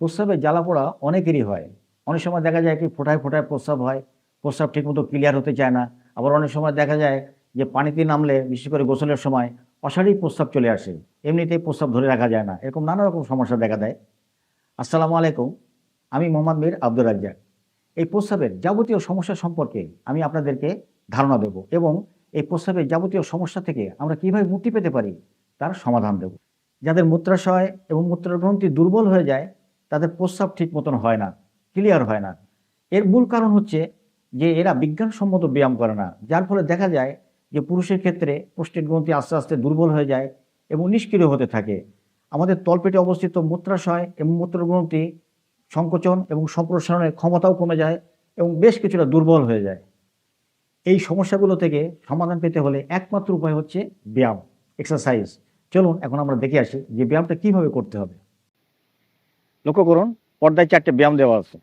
প্রস্রাবের জ্বালা পোড়া অনেকেরই হয়। অনেক সময় দেখা যায় কি ফোটায় ফোটায় প্রস্রাব হয়, প্রস্রাব ঠিকমতো ক্লিয়ার হতে চায় না। আবার অনেক সময় দেখা যায় যে পানিতে নামলে, বিশেষ করে গোসলের সময় অসারেই প্রস্রাব চলে আসে। এমনিতেই প্রস্রাব ধরে রাখা যায় না। এরকম নানা রকম সমস্যা দেখা দেয়। আসসালামু আলাইকুম, আমি মোহাম্মদ মীর আব্দুর রাজ্জাক। এই প্রস্রাবের যাবতীয় সমস্যা সম্পর্কে আমি আপনাদেরকে ধারণা দেব এবং এই প্রস্রাবের যাবতীয় সমস্যা থেকে আমরা কীভাবে মুক্তি পেতে পারি, তার সমাধান দেব। যাদের মূত্রাশয় এবং মূত্রগ্রন্থি দুর্বল হয়ে যায় তাদের প্রস্রাব ঠিক মতন হয় না ক্লিয়ার হয় না। এর মূল কারণ হচ্ছে যে এরা বিজ্ঞানসম্মত ব্যায়াম করে না, যার ফলে দেখা যায় যে পুরুষের ক্ষেত্রে প্রস্টেট গ্রন্থি আস্তে আস্তে দুর্বল হয়ে যায় এবং নিষ্ক্রিয় হতে থাকে। আমাদের তলপেটে অবস্থিত মূত্রাশয় এবং মূত্রগ্রন্থি সংকোচন এবং সম্প্রসারণের ক্ষমতাও কমে যায় এবং বেশ কিছুটা দুর্বল হয়ে যায়। এই সমস্যাগুলো থেকে সমাধান পেতে হলে একমাত্র উপায় হচ্ছে ব্যায়াম এক্সারসাইজ চলুন, এখন আমরা দেখে আসি যে ব্যায়ামটা কীভাবে করতে হবে। লক্ষ্য করুন, পর্দায় চারটে ব্যায়াম দেওয়া আছে।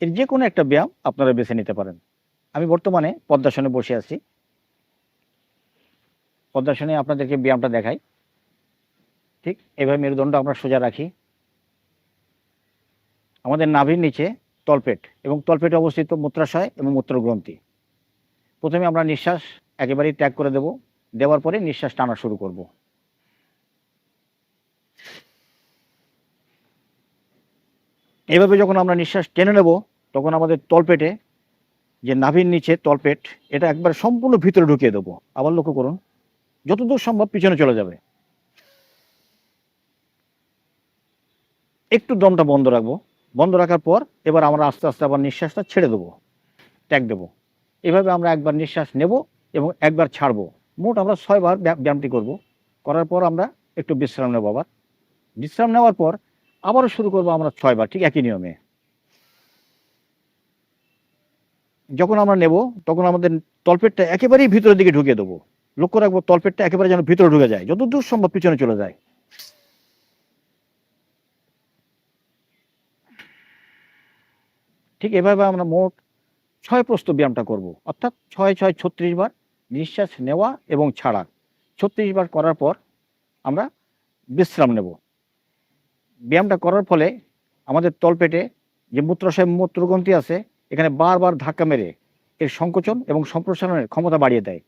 এর যে কোনো একটা ব্যায়াম আপনারা বেছে নিতে পারেন। আমি বর্তমানে পদ্মাসনে বসে আছি। পদ্মাসনে আপনাদেরকে ব্যায়ামটা দেখাই। ঠিক এভাবে মেরুদণ্ড আমরা সোজা রাখি। আমাদের নাভির নিচে তলপেট এবং তলপেটে অবস্থিত মূত্রাশয় এবং মূত্রগ্রন্থি। প্রথমে আমরা নিঃশ্বাস একেবারেই ত্যাগ করে দেব। দেওয়ার পরে নিঃশ্বাস টানা শুরু করব। এভাবে যখন আমরা নিঃশ্বাস টেনে নেব, তখন আমাদের তলপেটে যে নাভির নিচে তলপেট, এটা একবার সম্পূর্ণ ভিতরে ঢুকিয়ে দেবো। আবার লক্ষ্য করুন, যতদূর সম্ভব পিছনে চলে যাবে। একটু দমটা বন্ধ রাখব। বন্ধ রাখার পর এবার আমরা আস্তে আস্তে আবার নিঃশ্বাসটা ছেড়ে দেবো। ত্যাগ দেবো। এভাবে আমরা একবার নিঃশ্বাস নেব এবং একবার ছাড়বো। মোট আমরা ছয়বার ব্যায়াম- ব্যায়ামটি করব। করার পর আমরা একটু বিশ্রাম নেব আবার। বিশ্রাম নেওয়ার পর আবারও শুরু করব আমরা ছয়বার, ঠিক একই নিয়মে। যখন আমরা নেব, তখন আমাদের তলপেটটা একেবারেই ভিতরের দিকে ঢুকিয়ে দেবো। লক্ষ্য রাখব, তলপেটটা একেবারে যেন ভিতরে ঢুকে যায় যত দূর সম্ভব পিছনে চলে যায়। ঠিক এভাবে আমরা মোট ছয় প্রস্ত ব্যায়ামটা করব। অর্থাৎ ছয় ছয়, ছত্রিশ বার নিঃশ্বাস নেওয়া এবং ছাড়া। ছত্রিশ বার করার পর আমরা বিশ্রাম নেব। ব্যায়ামটা করার ফলে আমাদের তলপেটে যে মূত্রাশয় মূত্রগ্রন্থি আছে, এখানে বারবার ধাক্কা মেরে এর সংকোচন এবং সম্প্রসারণের ক্ষমতা বাড়িয়ে দেয়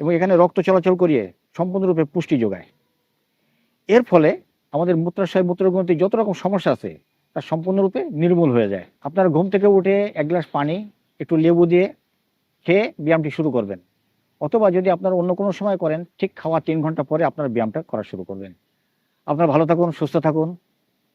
এবং এখানে রক্ত চলাচল করিয়ে সম্পূর্ণরূপে পুষ্টি যোগায়। এর ফলে আমাদের মূত্রাশয় মূত্রগ্রন্থি যত রকম সমস্যা আছে, তা সম্পূর্ণরূপে নির্মূল হয়ে যায়। আপনার ঘুম থেকে উঠে এক গ্লাস পানি, একটু লেবু দিয়ে খেয়ে ব্যায়ামটি শুরু করবেন। অথবা যদি আপনার অন্য কোনো সময় করেন, ঠিক খাওয়া তিন ঘণ্টা পরে আপনার ব্যায়ামটা করা শুরু করবেন। আপনার ভালো থাকুন, সুস্থ থাকুন।